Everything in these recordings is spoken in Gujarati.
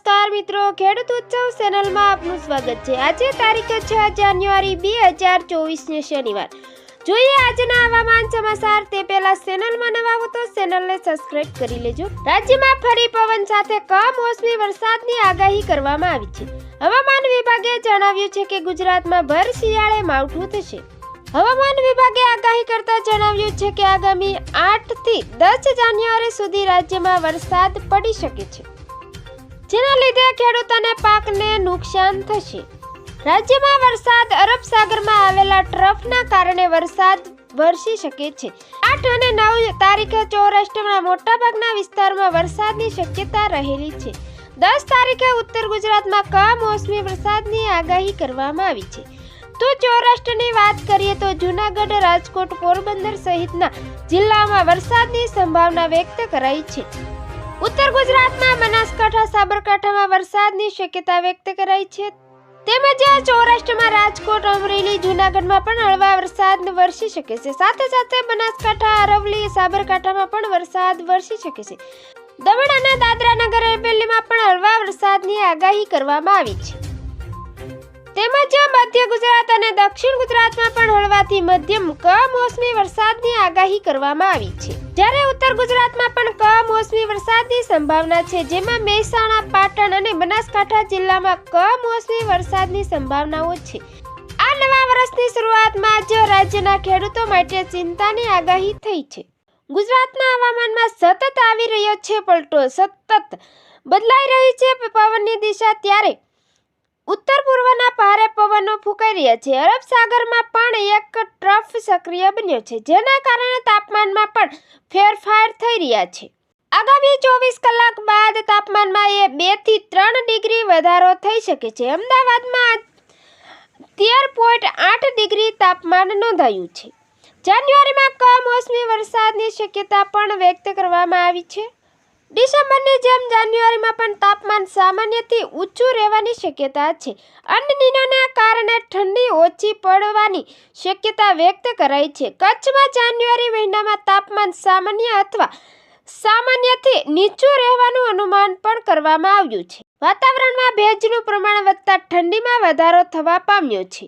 નમસ્કાર મિત્રો, ખેડૂત ઉત્સવ ચેનલમાં આપનું સ્વાગત છે. આજે તારીખ છ જાન્યુઆરી બે હજાર ચોવીસને શનિવાર. જોઈએ આજના હવામાન સમાચાર. તે પહેલા ચેનલમાં નવા હો તો ચેનલને સબસ્ક્રાઇબ કરી લેજો. રાજ્યમાં ફરી પવન સાથે કમોસમી વરસાદની આગાહી કરવામાં આવી છે. હવામાન વિભાગે જણાવ્યું છે કે ગુજરાતમાં ભર શિયાળે માવઠું થશે. હવામાન વિભાગે આગાહી કરતા જણાવ્યું છે કે આગામી આઠથી દસ જાન્યુઆરી સુધી રાજ્યમાં વરસાદ પડી શકે છે. જેના લીધે ખેડૂતોને પાકને નુકસાન થશે. રાજ્યમાં વરસાદ અરબ સાગરમાં આવેલા ટ્રફના કારણે વરસાદ વરસી શકે છે. આઠ અને નવ તારીખે સૌરાષ્ટ્રના મોટાભાગના વિસ્તારમાં વરસાદની શક્યતા રહેલી છે. દસ તારીખે ઉત્તર ગુજરાતમાં કમોસમી વરસાદની આગાહી કરવામાં આવી છે. તો સૌરાષ્ટ્રની વાત કરીએ તો જૂનાગઢ, રાજકોટ, પોરબંદર સહિતના જિલ્લામાં વરસાદની સંભાવના વ્યક્ત કરાઈ છે. ઉત્તર ગુજરાતમાં બનાસકાંઠા, સાબરકાંઠામાં વરસાદની શક્યતા વ્યક્ત કરાઈ છે. તેમજ સૌરાષ્ટ્રમાં રાજકોટ, અમરેલી, જૂનાગઢમાં પણ હળવા વરસાદ વરસી શકે છે. સાથે સાથે બનાસકાંઠા અરવલી સાબરકાંઠામાં પણ વરસાદ વરસી શકે છે. દમણ અને દાદરા નગર હવેલીમાં પણ હળવા વરસાદની આગાહી કરવામાં આવી છે. તેમજ મધ્ય ગુજરાત અને દક્ષિણ ગુજરાતમાં પણ હળવાથી મધ્યમ કમોસમી વરસાદની આગાહી કરવામાં આવી છે. જ્યારે ઉત્તર ગુજરાતમાં પણ કમોસમી વરસાદની સંભાવના છે, જેમાં મહેસાણા, પાટણ અને બનાસકાંઠા જિલ્લામાં કમોસમી વરસાદની સંભાવનાઓ છે. આ નવા વર્ષની શરૂઆતમાં જ રાજ્યના ખેડૂતો માટે ચિંતાની આગાહી થઈ છે. ગુજરાતના હવામાનમાં સતત આવી રહ્યો છે પલટો, સતત બદલાઈ રહી છે પવનની દિશા ત્યારે ઉત્તર પૂર્વના ભારે પવનો ફૂંકાઈ રહ્યા છે. અરબ સાગરમાં પણ એક ટ્રફ સક્રિય બન્યો છે, જેના કારણે તાપમાનમાં પણ ફેરફાર થઈ રહ્યા છે. આગામી ચોવીસ કલાક બાદ તાપમાનમાં એ બેથી ત્રણ ડિગ્રી વધારો થઈ શકે છે. અમદાવાદમાં તેર પોઈન્ટ આઠ ડિગ્રી તાપમાન નોંધાયું છે. જાન્યુઆરીમાં કમોસમી વરસાદની શક્યતા પણ વ્યક્ત કરવામાં આવી છે. ડિસેમ્બરની જેમ જાન્યુઆરીમાં પણ તાપમાન સામાન્યથી ઊંચું રહેવાની શક્યતા છે. અનનીનોના કારણે ઠંડી ઓછી પડવાની શક્યતા વ્યક્ત કરાઈ છે. કચ્છમાં જાન્યુઆરી મહિનામાં તાપમાન સામાન્ય અથવા સામાન્યથી નીચું રહેવાનું અનુમાન પણ કરવામાં આવ્યું છે. વાતાવરણમાં ભેજનું પ્રમાણ વધતા ઠંડીમાં વધારો થવા પામ્યો છે.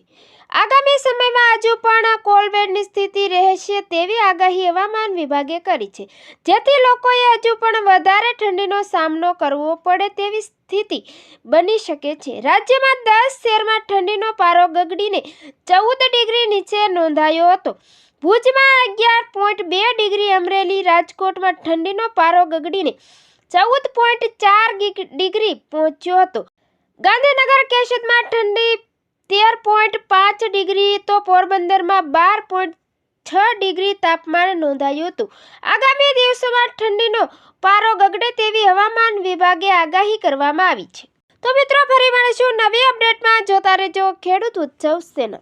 આગામી સમયમાં હજુ પણ કોલ્ડવેરની સ્થિતિ રહેશે તેવી આગાહી હવામાન વિભાગે કરી છે. જેથી લોકોએ હજુ પણ વધારે ઠંડીનો સામનો કરવો પડે તેવી સ્થિતિ બની શકે છે. રાજ્યમાં દસ શહેરમાં ઠંડીનો પારો ગગડીને ચૌદ ડિગ્રી નીચે નોંધાયો હતો. ભુજમાં અગિયાર પોઈન્ટ બે ડિગ્રી અમરેલી, રાજકોટમાં ઠંડીનો પારો ગગડીને ચૌદ પોઈન્ટ ચાર ડિગ્રી પહોંચ્યો હતો. ગાંધીનગર કેશોદમાં ઠંડી તેર પોઈન્ટ પાંચ ડિગ્રી તો પોરબંદરમાં બાર પોઈન્ટ છ ડિગ્રી તાપમાન નોંધાયું હતું. આગામી દિવસોમાં ઠંડીનો પારો ગગડે તેવી હવામાન વિભાગે આગાહી કરવામાં આવી છે. તો મિત્રો, ફરી મળીશું નવી અપડેટમાં. જોતા રહેજો ખેડૂત ઉત્સવ સેના.